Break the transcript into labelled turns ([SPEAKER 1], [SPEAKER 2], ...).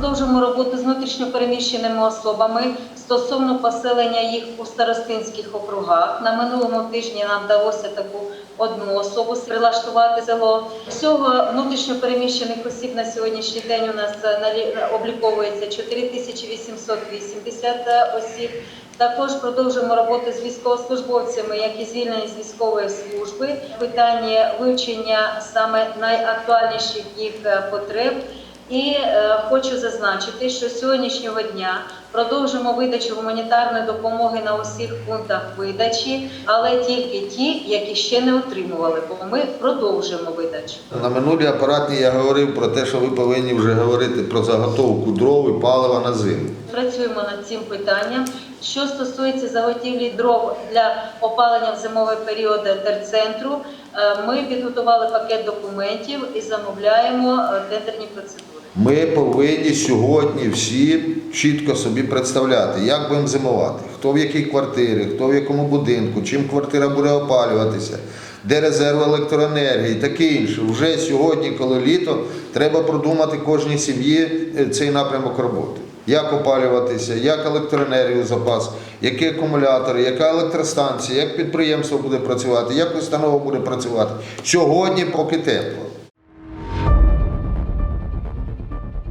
[SPEAKER 1] продовжимо роботу з внутрішньопереміщеними особами стосовно поселення їх у старостинських округах. На минулому тижні нам вдалося таку одну особу прилаштувати село. Всього внутрішньопереміщених осіб на сьогоднішній день у нас е, налі- обліковується 4880 осіб. Також продовжуємо роботу з військовослужбовцями, які звільнені з військової служби. Питання вивчення саме найактуальніших їх е, потреб. І е, хочу зазначити, що з сьогоднішнього дня продовжимо видачу гуманітарної допомоги на усіх пунктах видачі, але тільки ті, які ще не отримували, бо ми продовжуємо видачу.
[SPEAKER 2] На минулій апаратній я говорив про те, що ви повинні вже говорити про заготовку дров і палива на зиму.
[SPEAKER 1] Працюємо над цим питанням. Що стосується заготівлі дров для опалення в зимовий період терцентру, е, ми підготували пакет документів і замовляємо е, тендерні процедури.
[SPEAKER 2] Ми повинні сьогодні всі чітко собі представляти, як будемо зимувати, хто в якій квартирі, хто в якому будинку, чим квартира буде опалюватися, де резерв електроенергії, таке інше. Вже сьогодні, коли літо, треба продумати кожній сім'ї е, цей напрямок роботи. Як опалюватися, як електроенергію запас, які акумулятори, яка електростанція, як підприємство буде працювати, як установа буде працювати. Сьогодні поки тепло.